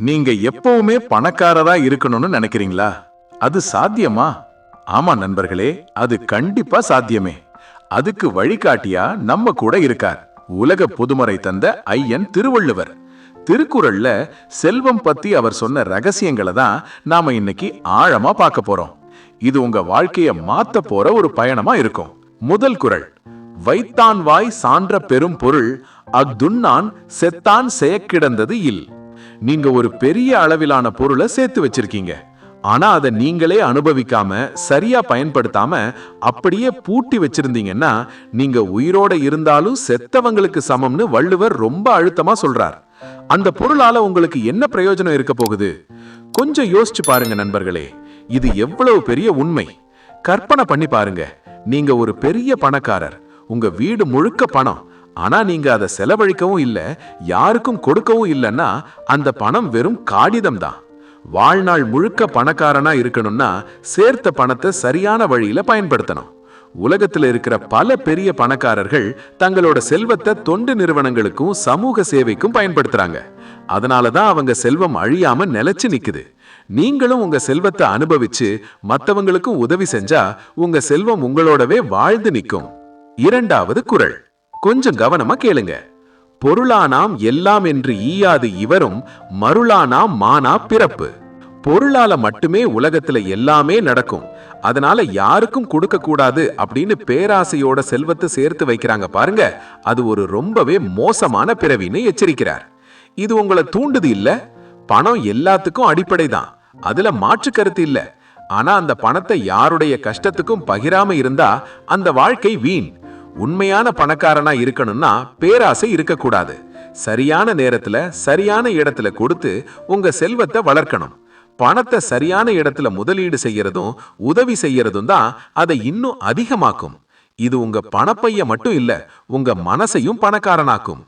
நீங்க எப்பவுமே பணக்காரரா இருக்கணும்னு நினைக்கிறீங்களா? அது சாத்தியமா? ஆமா நண்பர்களே அது கண்டிப்பா சாத்தியமே. அதுக்கு வழிகாட்டியா நம்ம கூட இருக்கார். உலக பொதுமறை தந்த ஐயன் திருவள்ளுவர். திருக்குறள்ல செல்வம் பத்தி அவர் சொன்ன ரகசியங்களை தான் நாம இன்னைக்கு ஆழமா பார்க்க போறோம். இது உங்க வாழ்க்கைய மாத்த போற ஒரு பயணமா இருக்கும். முதல் குறள் வைத்தான் வாய் சான்ற பெரும் பொருள் அக்துன்னான் செத்தான் செயக்கிடந்தது இல். நீங்க ஒரு பெரிய அளவிலான பொருளை சேர்த்து வச்சிருக்கீங்க. ஆனா அதை நீங்களே அனுபவிக்காம சரியா பயன்படுத்தாம அப்படியே பூட்டி வச்சிருந்தீங்கன்னா நீங்க உயிரோட இருந்தாலும் செத்தவங்களுக்கு சமம்னு வள்ளுவர் ரொம்ப அழுத்தமா சொல்றார். அந்த பொருளால உங்களுக்கு என்ன பிரயோஜனம் இருக்க போகுது? கொஞ்சம் யோசிச்சு பாருங்க நண்பர்களே இது எவ்வளவு பெரிய உண்மை. கற்பனை பண்ணி பாருங்க நீங்க ஒரு பெரிய பணக்காரர் உங்க வீடு முழுக்க பணம் ஆனா நீங்க அதை செலவழிக்கவும் இல்ல யாருக்கும் கொடுக்கவும் இல்லைன்னா அந்த பணம் வெறும் காகிதம் தான் வாழ்நாள் முழுக்க பணக்காரனா இருக்கணும்னா சேர்த்த பணத்தை சரியான வழியில பயன்படுத்தணும். உலகத்துல இருக்கிற பல பெரிய பணக்காரர்கள் தங்களோட செல்வத்தை தொண்டு நிறுவனங்களுக்கும் சமூக சேவைக்கும் பயன்படுத்துறாங்க. அதனால தான் அவங்க செல்வம் அழியாம நிலைச்சு நிக்குது. நீங்களும் உங்க செல்வத்தை அனுபவிச்சு மத்தவங்களுக்கும் உதவி செஞ்சா உங்க செல்வம் உங்களோடவே வாழ்ந்து நிக்கும். இரண்டாவது குறள் கொஞ்சம் கவனமா கேளுங்க. பொருளானாம் எல்லாம் என்று ஈயாது இவரும் மருளானாம் மானா பிறப்பு. பொருளால மட்டுமே உலகத்துல எல்லாமே நடக்கும். அதனால யாருக்கும் கொடுக்க கூடாது அப்படின்னு பேராசையோட செல்வத்தை சேர்த்து வைக்கிறாங்க பாருங்க. அது ஒரு ரொம்பவே மோசமான பிறவின்னு எச்சரிக்கிறார். இது உங்களை தூண்டுது இல்ல? பணம் எல்லாத்துக்கும் அடிப்படை தான் அதுல மாற்று கருத்து இல்ல. ஆனா அந்த பணத்தை யாருடைய கஷ்டத்துக்கும் பகிராம இருந்தா அந்த வாழ்க்கை வீண். உண்மையான பணக்காரனா இருக்கணும்னா பேராசை இருக்கக்கூடாது. சரியான நேரத்துல சரியான இடத்துல கொடுத்து உங்க செல்வத்தை வளர்க்கணும். பணத்தை சரியான இடத்துல முதலீடு செய்யறதும் உதவி செய்யறதும் தான் அதை இன்னும் அதிகமாக்கும். இது உங்க பணப்பைய மட்டும் இல்ல உங்க மனசையும் பணக்காரனாக்கும்.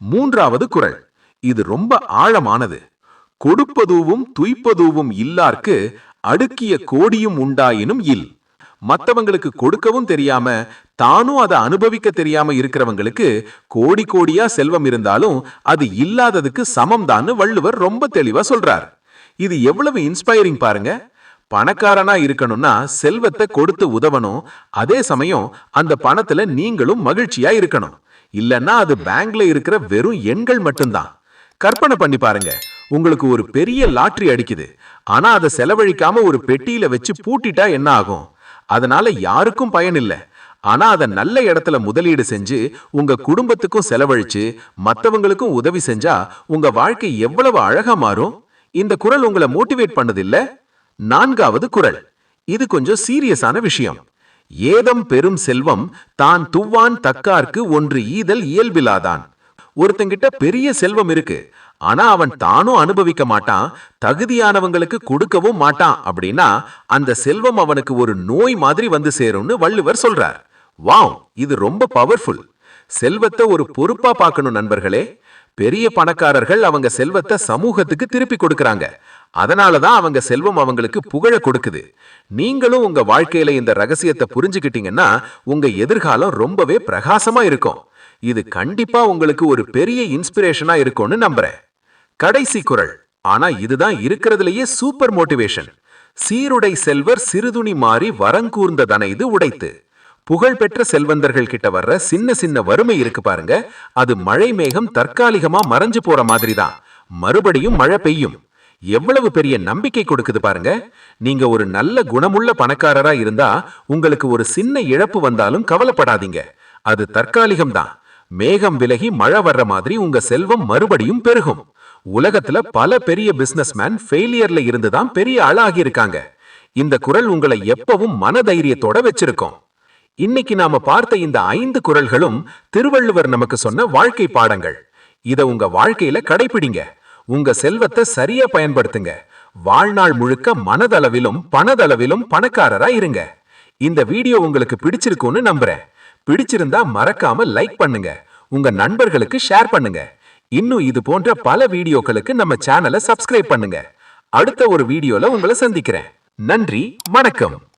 மூன்றாவது குரல். இது ரொம்ப ஆழமானது. கொடுப்பதூவும் துய்ப்பதூவும் இல்லார்க்கு அடுக்கிய கோடியும் உண்டாயினும் இல். மத்தவங்களுக்கு கொடுக்கவும் தெரியாம தானும் அதை அனுபவிக்க தெரியாம இருக்கிறவங்களுக்கு கோடி கோடியா செல்வம் இருந்தாலும் அது இல்லாததுக்கு சமம் வள்ளுவர் ரொம்ப தெளிவா சொல்றார். இது எவ்வளவு இன்ஸ்பைரிங் பாருங்க. பணக்காரனா இருக்கணும்னா செல்வத்தை கொடுத்து உதவணும். அதே சமயம் அந்த பணத்துல நீங்களும் மகிழ்ச்சியா இருக்கணும். இல்லைன்னா அது பேங்க்ல இருக்கிற வெறும் எண்கள் மட்டும்தான். கற்பனை பண்ணி பாருங்க. உங்களுக்கு ஒரு பெரிய லாட்ரி அடிக்குது. ஆனா அதை செலவழிக்காம ஒரு பெட்டியில வச்சு பூட்டிட்டா என்ன ஆகும்? அதனால யாருக்கும் பயன் இல்லை. ஆனா அதை நல்ல இடத்துல முதலீடு செஞ்சு உங்க குடும்பத்துக்கும் செலவழிச்சு மத்தவங்களுக்கும் உதவி செஞ்சா உங்க வாழ்க்கை எவ்வளவு அழகா மாறும்? இந்த குரல் உங்களை மோட்டிவேட் பண்ணதில்ல. நான்காவது குரல். இது கொஞ்சம் சீரியஸான விஷயம். ஏதம் பெரும் செல்வம் தான் துவான் தக்கார்க்கு ஒன்று ஈதல் இயல்பிலாதான். ஒருத்தங்கிட்ட பெரிய செல்வம் இருக்கு. ஆனா அவன் தானும் அனுபவிக்க மாட்டான் தகுதியானவங்களுக்கு கொடுக்கவும் மாட்டான் அப்படின்னா அந்த செல்வம் அவனுக்கு ஒரு நோய் மாதிரி வந்து சேரும்னு வள்ளுவர் சொல்றார். வாவ் இது ரொம்ப பவர்ஃபுல் செல்வத்தை ஒரு பொறுப்பா பார்க்கணும் நண்பர்களே. பெரிய பணக்காரர்கள் அவங்க செல்வத்தை சமூகத்துக்கு திருப்பி கொடுக்கறாங்க. அதனாலதான் அவங்க செல்வம் அவங்களுக்கு புகழ கொடுக்குது. நீங்களும் உங்க வாழ்க்கையில இந்த ரகசியத்தை புரிஞ்சுக்கிட்டீங்கன்னா உங்க எதிர்காலம் ரொம்பவே பிரகாசமா இருக்கும். இது கண்டிப்பா உங்களுக்கு ஒரு பெரிய இன்ஸ்பிரேஷனா இருக்கும்னு நம்புறேன். கடைசி குரல். ஆனா இதுதான் இருக்கிறதுலயே சூப்பர் மோட்டிவேஷன் சீருடை செல்வர் சிறுதுணி மாறி வரங்கூர்ந்ததனைது உடைத்து. புகழ்பெற்ற செல்வந்தர்கள் கிட்ட வர்ற சின்ன சின்ன வறுமை இருக்கு பாருங்க. அது மழை மேகம் தற்காலிகமா மறைஞ்சு போற மாதிரி தான் மறுபடியும் மழை பெய்யும். எவ்வளவு பெரிய நம்பிக்கை கொடுக்குது பாருங்க. நீங்க ஒரு நல்ல குணமுள்ள பணக்காரரா இருந்தா உங்களுக்கு ஒரு சின்ன இழப்பு வந்தாலும் கவலைப்படாதீங்க. அது தற்காலிகம் தான் மேகம் விலகி மழை வர்ற மாதிரி உங்க செல்வம் மறுபடியும் பெருகும். உலகத்துல பல பெரிய பிசினஸ்மேன் ஃபெயிலியர்ல இருந்து தான் பெரிய ஆளாகி இருக்காங்க. இந்த குரல் உங்களை எப்பவும் மனதைரியத்தோட வச்சிருக்கோம். இன்னைக்கு நாம பார்த்த இந்த ஐந்து குரல்களும் திருவள்ளுவர் நமக்கு சொன்ன வாழ்க்கை பாடங்கள். இத உங்க வாழ்க்கையில கடைபிடிங்க உங்க செல்வத்தை சரியா பயன்படுத்துங்க. வாழ்நாள் முழுக்க மனதளவிலும் பணதளவிலும் பணக்காரரா இருங்க. இந்த வீடியோ உங்களுக்கு பிடிச்சிருக்கும்னு நம்புறேன். பிடிச்சிருந்தா மறக்காம லைக் பண்ணுங்க. உங்க நண்பர்களுக்கு ஷேர் பண்ணுங்க. இன்னும் இது போன்ற பல வீடியோக்களுக்கு நம்ம சேனலை சப்ஸ்கிரைப் பண்ணுங்க. அடுத்த ஒரு வீடியோல உங்களை சந்திக்கிறேன். நன்றி வணக்கம்.